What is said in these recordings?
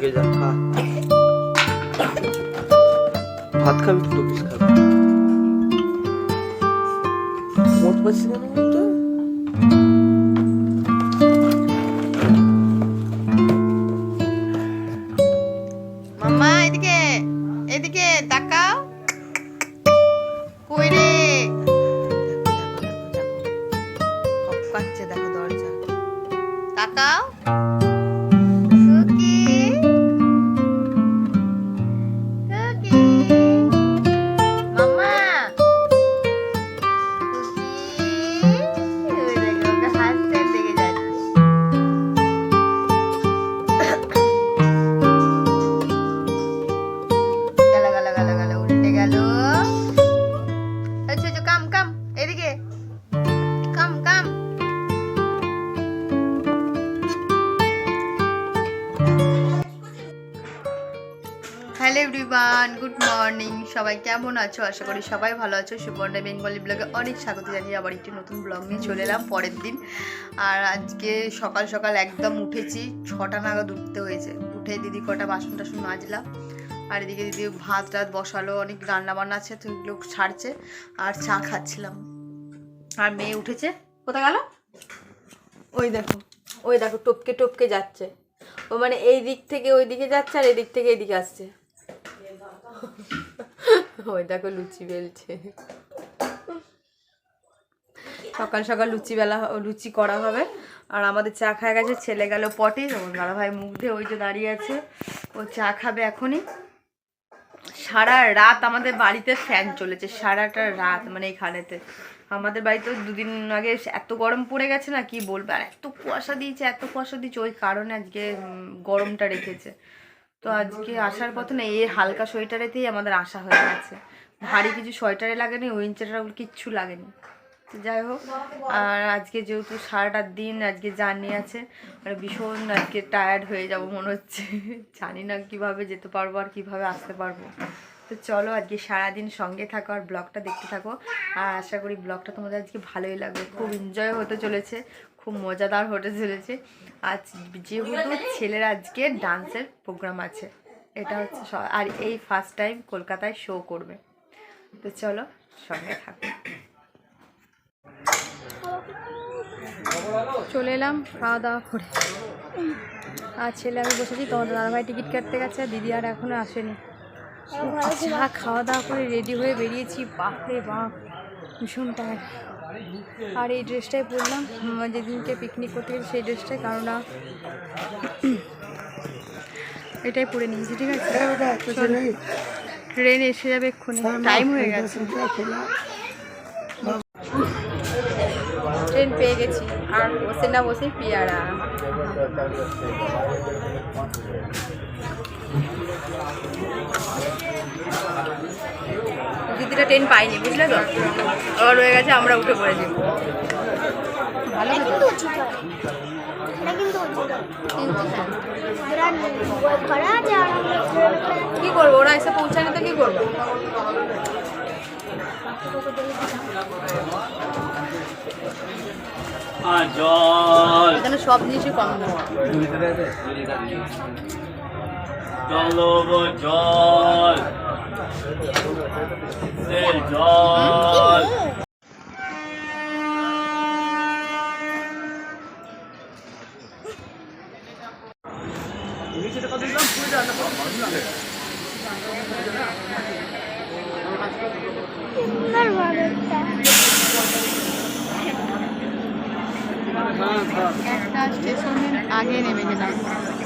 गेलं हा हात का विकतो पीस का मोठपसीने সবাই কেমন আছো? আশা করি সবাই ভালো আছো। সুবর্ণা বেঙ্গলি ব্লগে অনেক স্বাগত জানিয়ে আবার একটি নতুন ব্লগ নিয়ে চলে এলাম পরের দিন। আর আজকে সকাল সকাল একদম উঠেছি, ছটা নাগাদ উঠতে হয়েছে। উঠে দিদি কটা বাসন টাসন মাজলাম। আর এদিকে দিদি ভাত টাত বসালো, অনেক রান্না বান্না আছে, তো এগুলো ছাড়ছে। আর চা খাচ্ছিলাম। আর মেয়ে উঠেছে। কোথায় গেল? ওই দেখো ওই দেখো, টপকে টপকে যাচ্ছে। ও মানে এই দিক থেকে ওই দিকে যাচ্ছে আর এদিক থেকে এদিকে আসছে। ওই দেখো লুচি বেলছে। সকাল সকাল লুচি বেলা লুচি করা হবে। আর আমাদের চা খায় গেছে, ছেলে গেল পটে। ওর দাদা ভাই মুখ দিয়ে ওই যে দাঁড়িয়ে আছে। ও চা খাবে এখনই। সারা রাত আমাদের বাড়িতে ফ্যান চলেছে, সারাটা রাত মানে এইখানেতে আমাদের বাড়িতে দুদিন আগে এত গরম পড়ে গেছে না, কি বলব? আর এত কুয়াশা দিয়েছে, এত কুয়াশা দিয়েছে। ওই কারণে আজকে গরমটা রেখেছে। তো আজকে আসার পথে না এই হালকা সোয়েটারেতেই আমাদের আসা হয়ে গেছে। ভারী কিছু সোয়েটারে লাগেনি উইন্টার কিচ্ছু লাগেনি। যাই হোক, আর আজকে যেহেতু সারাটা দিন আজকে জার্নি আছে আর ভীষণ আজকে টায়ার্ড হয়ে যাব মনে হচ্ছে। জানি না কীভাবে যেতে পারব আর কীভাবে আসতে পারব। তো চলো আজকে সারাদিন সঙ্গে থাকো আর ব্লগটা দেখতে থাকো। আর আশা করি ব্লগটা তোমাদের আজকে ভালোই লাগবে। খুব এনজয় হতে চলেছে। খুব মজাদার হতে চলেছে। আজ যেহেতু ছেলের আজকে ডান্সের প্রোগ্রাম আছে এটা হচ্ছে আর এই ফার্স্ট টাইম কলকাতায় শো করবে। তো চলো সঙ্গে থাকো। চলে এলাম খাওয়া দাওয়া করে। আর ছেলে আমি বসেছি তোমাদের দাদাভাই টিকিট কাটতে গেছে আর দিদি আর এখনও আসেনি। চা খাওয়া দাওয়া করে রেডি হয়ে বেরিয়েছি বাপরে বাপ ভীষণ টায়ার্ড আর এই ড্রেসটাই পরলাম যেদিনকে পিকনিক করতে গেছি সেই ড্রেসটাই কারণ না এটাই পরে নিয়েছি ঠিক আছে? ট্রেন এসে যাবে এক্ষুনি টাইম হয়ে গেছে। ট্রেন পেয়ে গেছি আর বসে না বসে পেয়ারা। দিদিটা ট্রেন পাইনি বুঝলে তো? আবার রয়ে গেছে আমরা উঠে পড়েছি। ওরা কি করব? ওরা এসে পৌঁছালে তো কি করব? এখানে সব জিনিসই কম গো জল। জল সুন্দর বাড়িটা একটা স্টেশনের আগে নেমে গেলাম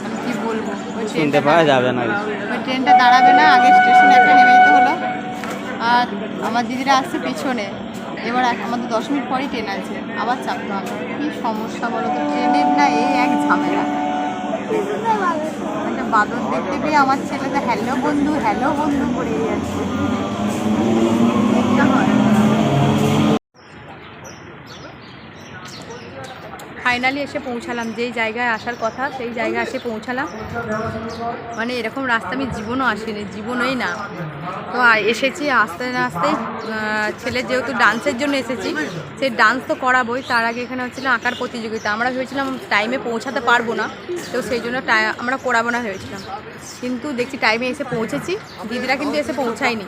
আমি কি বলব ওই শুনতে ট্রেনটা পাওয়া যাবে না ওই ট্রেনটা দাঁড়াবে না, আগে স্টেশনে একটা নেমে যেতে হলো। আর আমার দিদিরা আসছে পিছনে। এবার আমাদের দশ মিনিট পরই ট্রেন আছে। আবার চাপতে হবে। কী সমস্যা বলো তো? ট্রেনের না এই এক ঝামেলা। একটা বাদর দেখতে পেয়ে আমার ছেলেটা, হ্যালো বন্ধু হ্যালো বন্ধু করে যাচ্ছে ফাইনালি এসে পৌঁছালাম, যেই জায়গায় আসার কথা সেই জায়গায় এসে পৌঁছালাম। মানে এরকম রাস্তা আমি জীবনও আসিনি, জীবনই না। তো এসেছি আস্তে আস্তে ছেলে যেহেতু ডান্সের জন্য এসেছি, সেই ডান্স তো করাবোই, তার আগে এখানে হচ্ছিল আঁকার প্রতিযোগিতা। আমরা ভেবেছিলাম টাইমে পৌঁছাতে পারব না, তো সেই জন্য আমরা করাবো না ভেবেছিলাম। কিন্তু দেখছি টাইমে এসে পৌঁছেছি, দিদিরা কিন্তু এসে পৌঁছায়নি।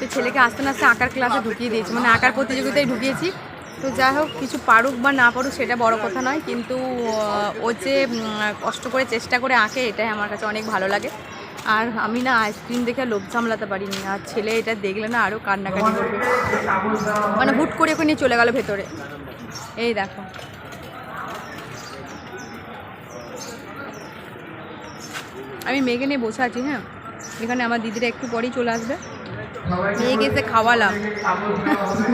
তো ছেলেকে আস্তে আস্তে আঁকার ক্লাসে ঢুকিয়ে দিয়েছি। মানে আঁকার প্রতিযোগিতায় ঢুকিয়েছি। তো যাই হোক, কিছু পারুক বা না পারুক সেটা বড় কথা নয়, কিন্তু ও যে কষ্ট করে চেষ্টা করে আঁকে, এটাই আমার কাছে অনেক ভালো লাগে। আর আমি না আইসক্রিম দেখে লোভ সামলাতে পারিনি। আর ছেলে এটা দেখলে না আরও কান্নাকাটি করবে। মানে হুট করে ওখানে চলে গেল ভেতরে। এই দেখো। আমি মেয়েকে নিয়ে বসে আছি হ্যাঁ? এখানে আমার দিদিরা একটু পরেই চলে আসবে। মেয়েকে এসে খাওয়ালাম।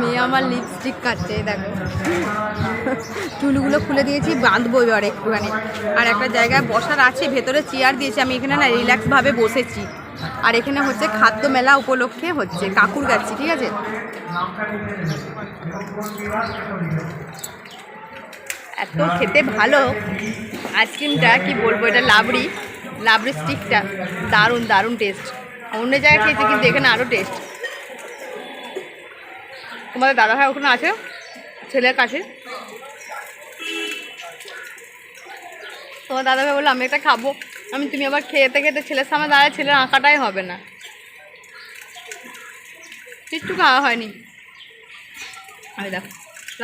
মেয়ে আমার লিপস্টিক কাটছে, দেখো। চুলগুলো খুলে দিয়েছি, বাঁধবো এবার একটুখানি। আর একটা জায়গায় বসার আছে, ভেতরে চেয়ার দিয়েছি। আমি এখানে না রিল্যাক্সভাবে বসেছি। আর এখানে হচ্ছে খাদ্য মেলা উপলক্ষে হচ্ছে কাকুর গাছি ঠিক আছে? এত খেতে ভালো। আইসক্রিমটা কি বলব, এটা লাবড়ি। লাবড়ি স্টিকটা, দারুণ দারুণ টেস্ট অন্য জায়গায় খেয়েছি, কিন্তু এখানে আরও টেস্ট তোমাদের দাদা ভাই ওখানে আছে? ছেলের কাছে? তোমার দাদা ভাই বলল, আমি এটা খাব। আমি তুমি আবার খেতে খেতে ছেলের সামনে দাঁড়ায়, ছেলের আঁকাটাই হবে না। কিচ্ছু খাওয়া হয়নি। আমি দেখো,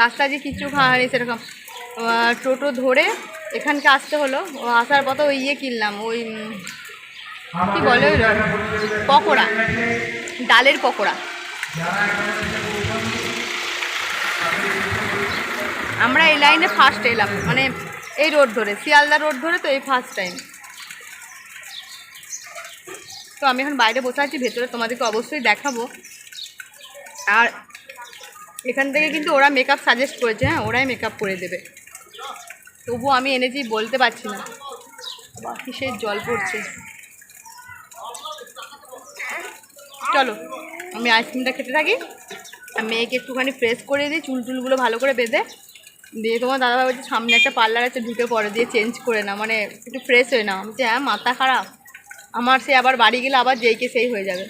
রাস্তায় যে কিচ্ছু খাওয়া হয়নি সেরকম। টোটো ধরে এখানকে আসতে হলো। আসার পথে ওই ইয়ে কিনলাম, ওই কি বলে পকোড়া, ডালের পকোড়া। আমরা এই লাইনে ফার্স্ট এলাম মানে এই রোড ধরে, শিয়ালদা রোড ধরে তো এই ফার্স্ট টাইম তো আমি এখন বাইরে বসে আছি, ভেতরে তোমাদেরকে অবশ্যই দেখাবো। আর এখান থেকে কিন্তু ওরা মেকআপ সাজেস্ট করেছে হ্যাঁ ওরাই মেকআপ করে দেবে। তবুও আমি এনেছি, বলতে পারছি না। বাকি সেই জল পড়ছে। চলো, আমি আইসক্রিমটা খেতে থাকি। আর মেয়েকে একটুখানি ফ্রেশ করে দিই, চুল টুলগুলো ভালো করে বেঁধে। দিয়ে তোমার দাদাভাই বলছে, সামনে একটা পার্লার আছে, ঢুকে পরে, দিয়ে চেঞ্জ করে না মানে একটু ফ্রেশ হয়ে না আমি হ্যাঁ মাথা খারাপ। আমার সে আবার বাড়ি গেলে আবার যেইকে সেই হয়ে যাবে।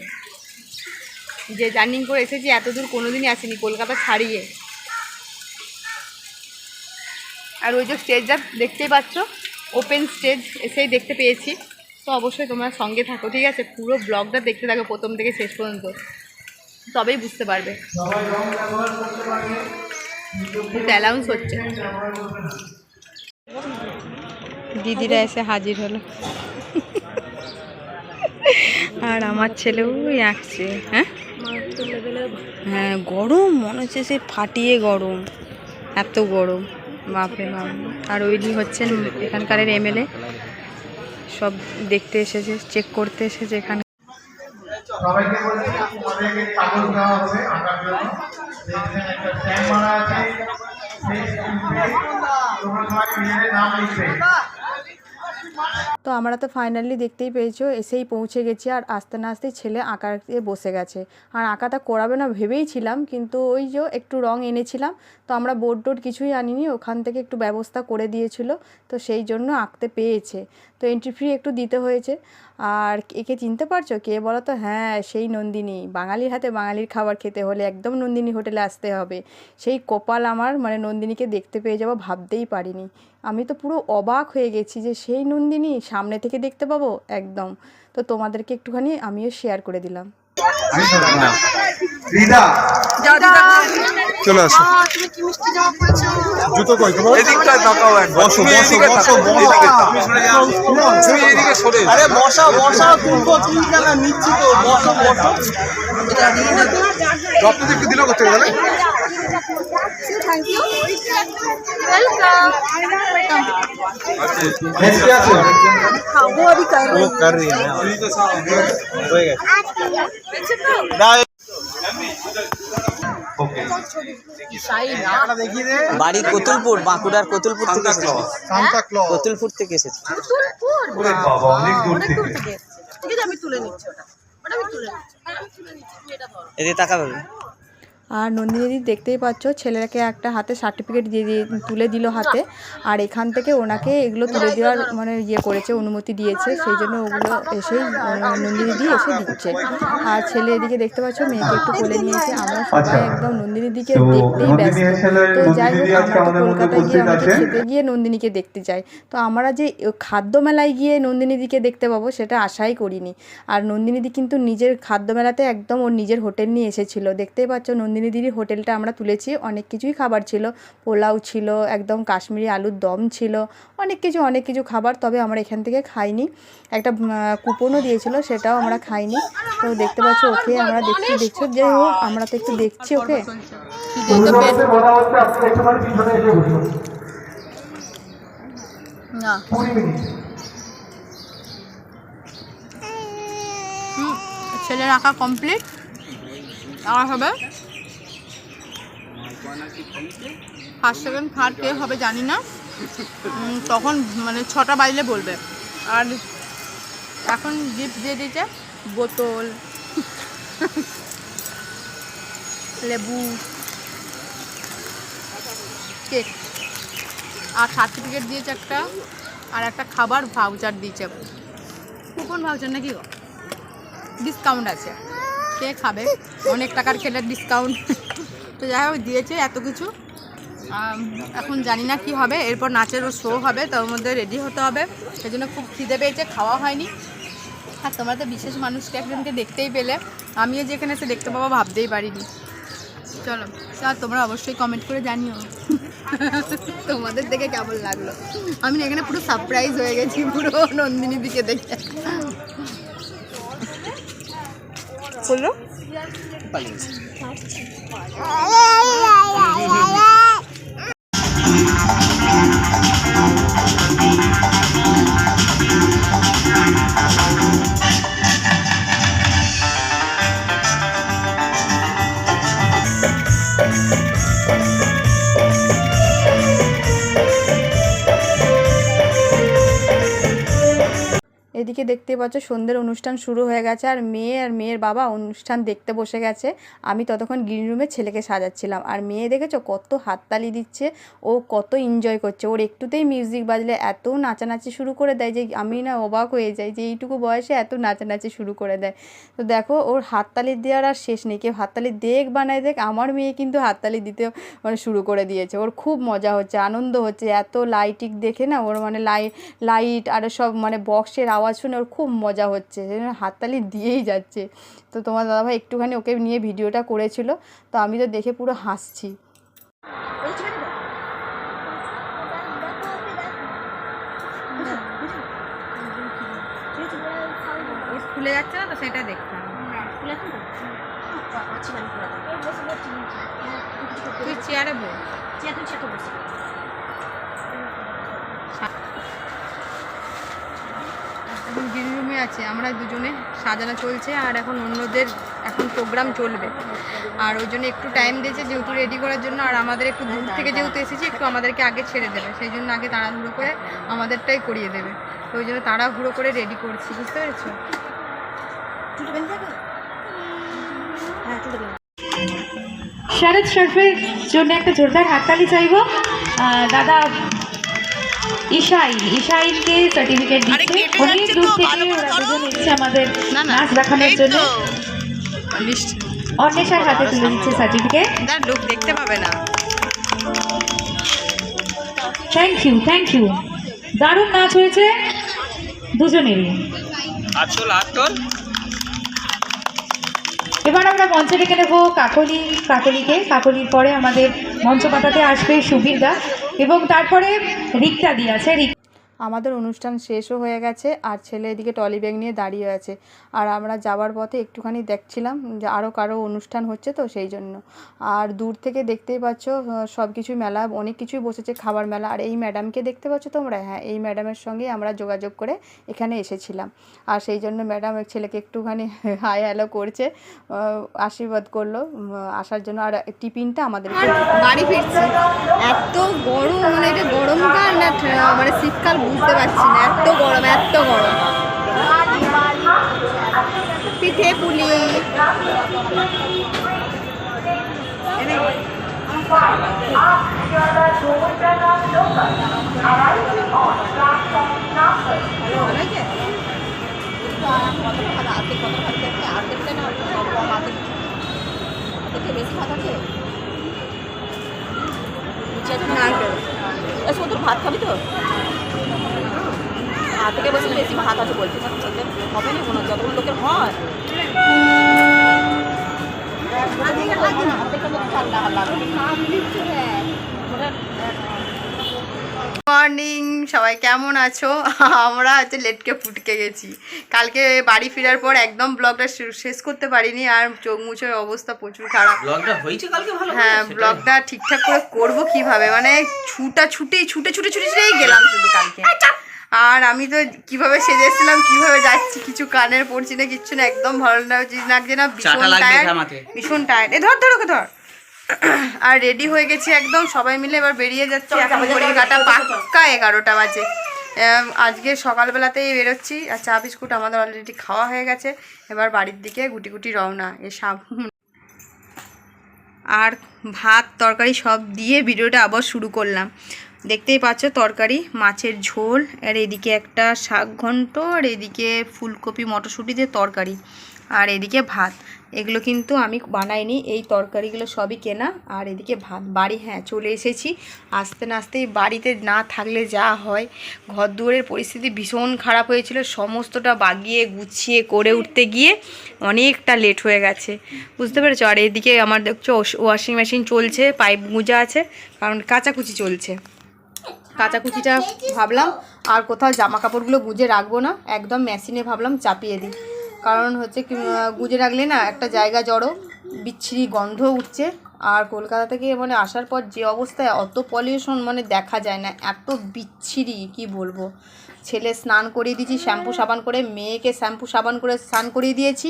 যে জার্নিং করে এসেছি এত দূর কোনোদিনই আসিনি, কলকাতা ছাড়িয়ে। আর ওই যে স্টেজটা দেখতেই পাচ্ছ ওপেন স্টেজ এসেই দেখতে পেয়েছি। তো অবশ্যই তোমরা সঙ্গে থাকো ঠিক আছে? পুরো ব্লগটা দেখতে থাকো প্রথম থেকে শেষ পর্যন্ত। তবেই বুঝতে পারবে। অ্যালাউন্স হচ্ছে। দিদিরা এসে হাজির হলো। আর আমার ছেলেও আঁকছে হ্যাঁ? হ্যাঁ গরম মনে হচ্ছে সে ফাটিয়ে গরম এত গরম। বাপরে বাপ। আর ওইনি হচ্ছেন এখানকার এমএলএ। সব দেখতে এসেছে চেক করতে এসেছে এখানে। তো আমরা তো ফাইনালি দেখতেই পেয়েছ, এসেই পৌঁছে গেছি আর আস্তে না আস্তে ছেলে আঁকাতে বসে গেছে। আর আঁকাটা করাবে না ভেবেই ছিলাম, কিন্তু ওই যে একটু রং এনেছিলাম, তো আমরা বোর্ড টোড কিছুই আনিনি, ওখান থেকে একটু ব্যবস্থা করে দিয়েছিল, তো সেই জন্য আঁকতে পেয়েছে। তো এন্ট্রি ফি একটু দিতে হয়েছে। আর একে চিনতে পারছ? কে বলো তো? হ্যাঁ সেই নন্দিনী। বাঙালির হাতে বাঙালির খাবার খেতে হলে একদম নন্দিনী হোটেলে আসতে হবে। সেই কপাল আমার মানে নন্দিনীকে দেখতে পেয়ে যাব ভাবতেই পারিনি। আমি তো পুরো অবাক হয়ে গেছি যে সেই নন্দিনী সামনে থেকে দেখতে পাবো? একদম। তো তোমাদেরকে একটুখানি আমিও শেয়ার করে দিলাম। রিদা! চলে আসো। জুতো কই? তোমার? এদিকটা তাকাও একবার। বসো, বসো, বসো, বসো। এদিকে তাকাও। তুমি এদিকে সরে আরে বসা বসা তুলবো তিন জায়গা নিচ্ছি তো? বসো বসো। রক্ত একটু দিল করতে গেলে है ওকে বাড়ি কতুলপুর বাঁকুড়ার কতুলপুর থেকে কতুলপুর থেকে এসেছে। ওরে বাবা অনেক এদিকে তাকাবে আর নন্দিনী দেখতেই পাচ্ছ ছেলেকে একটা হাতে সার্টিফিকেট দিয়ে দিয়ে তুলে দিল হাতে। আর এখান থেকে ওনাকে এগুলো তুলে দেওয়ার মানে ইয়ে করেছে অনুমতি দিয়েছে। সেই জন্য ওগুলো এসেই আহ, নন্দিনী দি এসে দিচ্ছে। আর ছেলে এদিকে দেখতে পাচ্ছ মেয়েকে একটু কোলে নিয়েছে। আমরা সবাই একদম নন্দিনী দিকে দেখতেই ব্যস্ত। তো যাই হোক আমরা তো কলকাতায় গিয়ে আমাকে খেতে গিয়ে নন্দিনীকে দেখতে যাই। তো আমরা যে খাদ্য মেলায় গিয়ে নন্দিনী দিকে দেখতে পাবো সেটা আশাই করিনি। আর নন্দিনী দি কিন্তু নিজের খাদ্য মেলাতে একদম ওর নিজের হোটেল নিয়ে এসেছিল। দেখতেই পাচ্ছ নন্দিনী দিদির হোটেলটা আমরা তুলেছি। অনেক কিছুই খাবার ছিল। পোলাও ছিল, একদম কাশ্মীরি আলুর দম ছিল। অনেক কিছু অনেক কিছু খাবার, তবে আমরা এখান থেকে খাইনি। একটা কুপনও দিয়েছিল, সেটাও আমরা খাইনি। তো দেখতে পাচ্ছ, ওকে আমরা দেখছি, দেখছ? যে আমরা তো একটু দেখছি, ওকে? ছেলের আঁকা কমপ্লিট আর হবে? ফার্স্ট সেকেন্ড থার্ড কে হবে, জানি না। তখন মানে ছটা বাজলে বলবে। আর এখন গিফট দিয়ে দিয়েছে, বোতল, লেবু কেক আর সার্টিফিকেট দিয়েছে একটা, আর একটা খাবার ভাউচার দিয়েছে। কুপন ভাউচার নাকি ডিসকাউন্ট আছে। কে খাবে? অনেক টাকার খেলে ডিসকাউন্ট তো যাই হোক, দিয়েছে এত কিছু। এখন জানি না কি হবে। এরপর নাচেরও শো হবে, তার মধ্যে রেডি হতে হবে। সেই জন্য খুব খিদে পেয়েছে, খাওয়া হয়নি। আর তোমরা তো বিশেষ মানুষকে একজনকে দেখতেই পেলে। আমিও যেখানে এসে দেখতে পাবো ভাবতেই পারিনি। চলো আর তোমরা অবশ্যই কমেন্ট করে জানিও। তোমাদের দেখে কেমন লাগল? আমি এখানে পুরো সারপ্রাইজ হয়ে গেছি, পুরো নন্দিনী দিকে দেখে। বলল Palinsin. এদিকে দেখতে পাচ্ছ, সন্ধ্যের অনুষ্ঠান শুরু হয়ে গেছে আর মেয়ে আর মেয়ের বাবা অনুষ্ঠান দেখতে বসে গেছে। আমি ততক্ষণ গ্রিন রুমে ছেলেকে সাজাচ্ছিলাম। আর মেয়ে দেখেছ কত হাততালি দিচ্ছে, ও কত এনজয় করছে। ওর একটুতেই মিউজিক বাজলে এত নাচানাচি শুরু করে দেয় যে আমি না অবাক হয়ে যাই যে এইটুকু বয়সে এত নাচানাচি শুরু করে দেয়। তো দেখো, ওর হাততালি দেওয়ার আর শেষ নেই। কেউ হাততালি দেখ বানায় দেখ, আমার মেয়ে কিন্তু হাততালি দিতে মানে শুরু করে দিয়েছে। ওর খুব মজা হচ্ছে, আনন্দ হচ্ছে। এত লাইটিক দেখে না ওর মানে লাইট লাইট আর সব মানে বক্সের আওয়াজ শুনে ওর খুব মজা হচ্ছে হাততালি দিয়েই যাচ্ছে। তো তোমার দাদাভাই একটুখানি ওকে নিয়ে ভিডিওটা করেছিল তো আমি তো দেখে পুরো হাসছি। খুলে যাচ্ছে না তো সেটা দেখতাম তুই চেয়ারে বল এখন গ্রিন রুমে আছে, আমরা দুজনে সাজানো চলছে আর এখন অন্যদের এখন প্রোগ্রাম চলবে। আর ওই জন্য একটু টাইম দিয়েছে যেহেতু রেডি করার জন্য, আর আমাদের একটু দূর থেকে যেহেতু এসেছি, একটু আমাদেরকে আগে ছেড়ে দেবে। সেই জন্য আগে তাড়াহুড়ো করে আমাদেরটাই করিয়ে দেবে। তো ওই জন্য তাড়াহুড়ো করে রেডি করছি, বুঝতে পেরেছ? শরৎ শরফের জন্য একটা জোরদার হাততালি চাইব। দাদা ঈশাইন ইশাইলকে সার্টিফিকেট দিচ্ছে। অনেক দূর থেকে ওরা দুজন এসছে আমাদের নাচ দেখানোর জন্য অন্বেষার হাতে তুলে দিচ্ছে সার্টিফিকেট লোক দেখতে পাবে না। থ্যাংক ইউ থ্যাংক ইউ দারুণ নাচ হয়েছে দুজনেরই। আসল আসল এবার আমরা মঞ্চে ডেকে নেব কাকলি, কাকলিকে। কাকলির পরে আমাদের মঞ্চ পাতাতে আসবে সুবীরদা এবং তারপরে রিক্তা দিয়ে আছে। রিক আমাদের অনুষ্ঠান শেষও হয়ে গেছে আর ছেলে এদিকে টলি ব্যাগ নিয়ে দাঁড়িয়ে আছে। আর আমরা যাওয়ার পথে একটুখানি দেখছিলাম যে আরও কারও অনুষ্ঠান হচ্ছে তো সেই জন্য। আর দূর থেকে দেখতেই পাচ্ছ সব কিছু মেলা, অনেক কিছুই বসেছে খাবার মেলা। আর এই ম্যাডামকে দেখতে পাচ্ছ তোমরা? হ্যাঁ এই ম্যাডামের সঙ্গে আমরা যোগাযোগ করে এখানে এসেছিলাম। আর সেই জন্য ম্যাডাম ছেলেকে একটুখানি হাই হ্যালো করছে আশীর্বাদ করল আসার জন্য। আর টিফিনটা আমাদের বাড়ি ফিরছি। এত গরম মানে এটা গরমকাল না মানে শীতকাল বুঝতে পারছি না, এত গরম এত গরম। পিঠে পুলি। ভাত খাবি তো? হাত থেকে বসে বেশি ভাত আছে বলছি না খেতে হবে না কোনো লোকের হয়। মর্নিং সবাই কেমন আছো? আমরা হচ্ছে লেটকে ফুটকে গেছি। কালকে বাড়ি ফেরার পর একদম ব্লগটা শেষ করতে পারিনি আর চোখ মুছের অবস্থা প্রচুর খারাপ। ব্লগটা হয়েছে কালকে ভালো হ্যাঁ ব্লগটা ঠিকঠাক করে করব কীভাবে? মানে ছুটা ছুটেই ছুটে ছুটে ছুটে ছুটেই গেলাম শুধু কালকে। আর আমি তো কীভাবে সেজেছিলাম কীভাবে যাচ্ছি কিছু কানের পড়ছি না কিচ্ছু না একদম ভালো লাগছে না ভীষণ টায়ার্ড ভীষণ টায়ার্ড এ ধর ধর ওকে ধর। আর রেডি হয়ে গেছি একদম সবাই মিলে এবার বেরিয়ে যাচ্ছি এখন পাক্কা এগারোটা বাজে। আজকে সকালবেলাতেই বেরোচ্ছি আর চা বিস্কুট আমাদের অলরেডি খাওয়া হয়ে গেছে। এবার বাড়ির দিকে গুটি গুটি রওনা এ সাবুন আর ভাত তরকারি সব দিয়ে ভিডিওটা আবার শুরু করলাম। দেখতেই পাচ্ছ তরকারি, মাছের ঝোল, আর এদিকে একটা শাক ঘন্ট, আর এদিকে ফুলকপি, মটরশুঁটি দিয়ে তরকারি, আর এদিকে ভাত। এগুলো কিন্তু আমি বানাইনি, এই তরকারিগুলো সবই কেনা, আর এদিকে ভাত। বাড়ি হ্যাঁ চলে এসেছি। আস্তে না আস্তেই বাড়িতে না থাকলে যা হয় ঘর দুয়ারের পরিস্থিতি ভীষণ খারাপ হয়েছিল, সমস্তটা বাগিয়ে গুছিয়ে করে উঠতে গিয়ে অনেকটা লেট হয়ে গেছে। বুঝতে পেরেছ? আর এদিকে আমার দেখছ ওয়াশিং মেশিন চলছে পাইপ গুঁজা আছে, কারণ কাচাকুচি চলছে। কাচাকুচিটা ভাবলাম, আর কোথাও জামা কাপড়গুলো গুজে রাখব না, একদম মেশিনে ভাবলাম চাপিয়ে দিই। কারণ হচ্ছে গুজে রাখলে না একটা জায়গা জড়ো, বিচ্ছিরি গন্ধ উঠছে, আর কলকাতা থেকে মানে আসার পর যে অবস্থায় অত পলিউশন মানে দেখা যায় না, এত বিচ্ছিরি, কি বলব? ছেলে স্নান করিয়ে দিয়েছি, শ্যাম্পু সাবান করে, মেয়েকে শ্যাম্পু সাবান করে স্নান করিয়ে দিয়েছি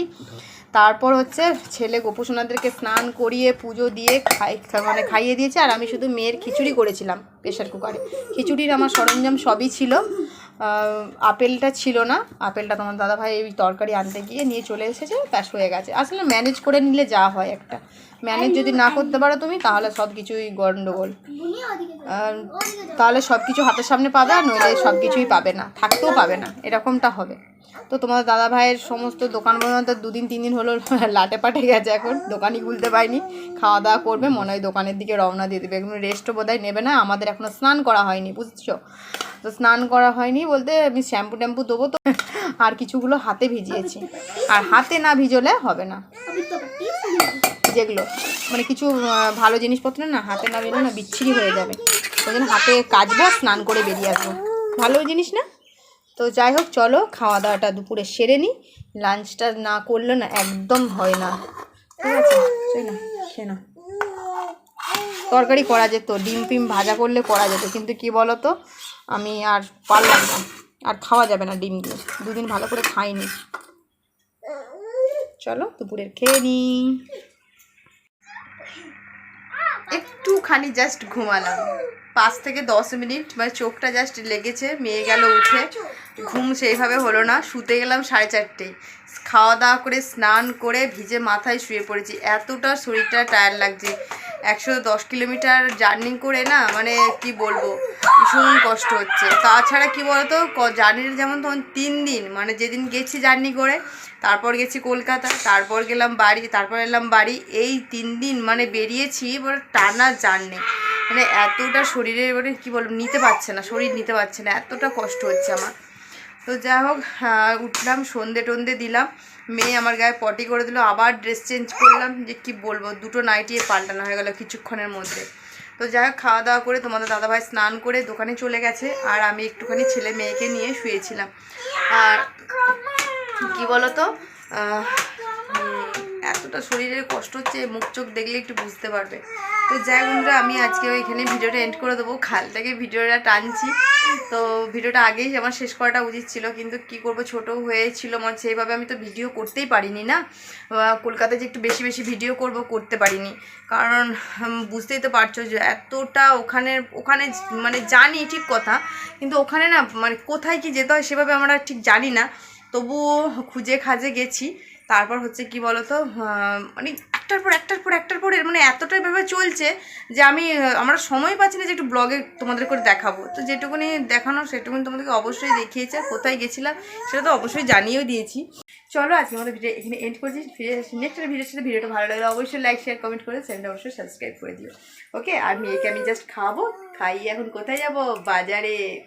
তারপর হচ্ছে ছেলে গোপুসোনাদেরকে স্নান করিয়ে, পুজো দিয়ে খাই মানে খাইয়ে দিয়েছে। আর আমি শুধু মেয়ের খিচুড়ি করেছিলাম প্রেশার কুকারে। খিচুড়ির আমার সরঞ্জাম সবই ছিল। আপেলটা ছিল না। আপেলটা তোমার দাদাভাই ওই তরকারি আনতে গিয়ে নিয়ে চলে এসেছে, ব্যাস হয়ে গেছে। আসলে ম্যানেজ করে নিলে যা হয় একটা। ম্যানেজ যদি না করতে পারো তুমি, তাহলে সব কিছুই গণ্ডগোল তাহলে সব কিছু হাতের সামনে পাবে আর নইলে সব কিছুই পাবে না। থাকতেও পাবে না। এরকমটা হবে। তো তোমার দাদা ভাইয়ের সমস্ত দোকান বন্ধ দুদিন তিন দিন হলো লাটে পাটে গেছে এখন, দোকানই খুলতে পারিনি। খাওয়া দাওয়া করবে, মনে হয় দোকানের দিকে রওনা দিয়ে দেবে। এখন রেস্টও বোধহয় নেবে না, আমাদের এখনও স্নান করা হয়নি, বুঝছ? তো স্নান করা হয়নি বলতে আমি শ্যাম্পু ট্যাম্পু দেবো তো, আর কিছুগুলো হাতে ভিজিয়েছি। আর হাতে না ভিজলে হবে না। যেগুলো মানে কিছু ভালো জিনিসপত্র না, হাতে না বেরোলে না, বিচ্ছিরি হয়ে যাবে। ওই জন্য হাতে কাচবো, স্নান করে বেরিয়ে আসব। ভালো জিনিস না? তো যাই হোক চলো খাওয়া দাওয়াটা দুপুরে সেরে নিই। লাঞ্চটা না করলে না একদম হয় না। ঠিক আছে? না তরকারি করা যেত, ডিম পিম ভাজা করলে করা যেত, কিন্তু কি বলো তো আমি আর পারলাম না। আর খাওয়া যাবে না ডিমগুলো দুদিন ভালো করে খাইনি। চলো দুপুরের খেয়ে নিই। একটুখানি জাস্ট ঘুমালাম। পাঁচ থেকে দশ মিনিট মানে চোখটা জাস্ট লেগেছে, মেয়ে গেল উঠে। ঘুম সেইভাবে হলো না, শুতে গেলাম সাড়ে চারটেই খাওয়া দাওয়া করে, স্নান করে ভিজে মাথায় শুয়ে পড়েছি। এতটা শরীরটা টায়ার লাগছে। একশো দশ কিলোমিটার জার্নি করে না মানে কি বলব, ভীষণ কষ্ট হচ্ছে। তাছাড়া কি বলতো জার্নির যেমন তখন তিন দিন মানে যেদিন গেছি জার্নি করে তারপর গেছি কলকাতা, তারপর গেলাম বাড়ি, তারপর এলাম বাড়ি। এই তিন দিন মানে বেরিয়েছি, এবার টানা জার্নি। মানে এতটা শরীরে এবারে কী বলব, নিতে পারছে না, শরীর নিতে পারছে না, এতটা কষ্ট হচ্ছে আমার। তো যাই হোক উঠলাম, সন্ধে টন্ধে দিলাম। মেয়ে আমার গায়ে পটি করে দিল, আবার ড্রেস চেঞ্জ করলাম, যে কি বলব, দুটো নাইটিয়ে পাল্টানো হয়ে গেল কিছুক্ষণের মধ্যে। তো যাই হোক, খাওয়া দাওয়া করে তোমাদের দাদাভাই স্নান করে দোকানে চলে গেছে, আর আমি একটুখানি ছেলে মেয়েকে নিয়ে শুয়েছিলাম। আর কি আহ, উম, এতটা শরীরের কষ্ট হচ্ছে মুখ চোখ দেখলে একটু বুঝতে পারবে। তো যাই বন্ধুরা আমি আজকে এখানে ভিডিওটা এন্ড করে দেবো। খাল থেকে ভিডিওটা টানছি। তো ভিডিওটা আগেই আমার শেষ করাটা উচিত ছিল কিন্তু কি করব ছোট হয়েছিল মানে সেইভাবে আমি তো ভিডিও করতেই পারিনি না? কলকাতায় যে একটু বেশি বেশি ভিডিও করব করতে পারিনি। কারণ বুঝতেই তো পারছ যে এতটা ওখানে ওখানে মানে জানি ঠিক কথা কিন্তু ওখানে না মানে কোথায় কি যেতে হয় সেভাবে আমরা ঠিক জানি না। তবুও খুঁজে খাজে গেছি। তারপর হচ্ছে কি বলতো মানে একটার পর একটার পর একটার পর মানে এতটাই ভাবে চলছে যে আমি আমরা সময় পাচ্ছি না যে একটু ব্লগে তোমাদের করে দেখাবো। তো যেটুকুনি দেখানো সেটুকুনি তোমাদেরকে অবশ্যই দেখিয়েছে কোথায় গেছিলাম সেটা তো অবশ্যই জানিয়েও দিয়েছি। চলো, আজকে আমাদের ভিডিও এখানে এন্ড করছি। ফিরে আসছি নেক্সট ভিডিওর সাথে। ভিডিওটা ভালো লাগলে অবশ্যই লাইক শেয়ার কমেন্ট করে চ্যানেলটা অবশ্যই সাবস্ক্রাইব করে দিও। ওকে আর মেয়েকে আমি জাস্ট খাব খাইয়ে এখন কোথায় যাব? বাজারে।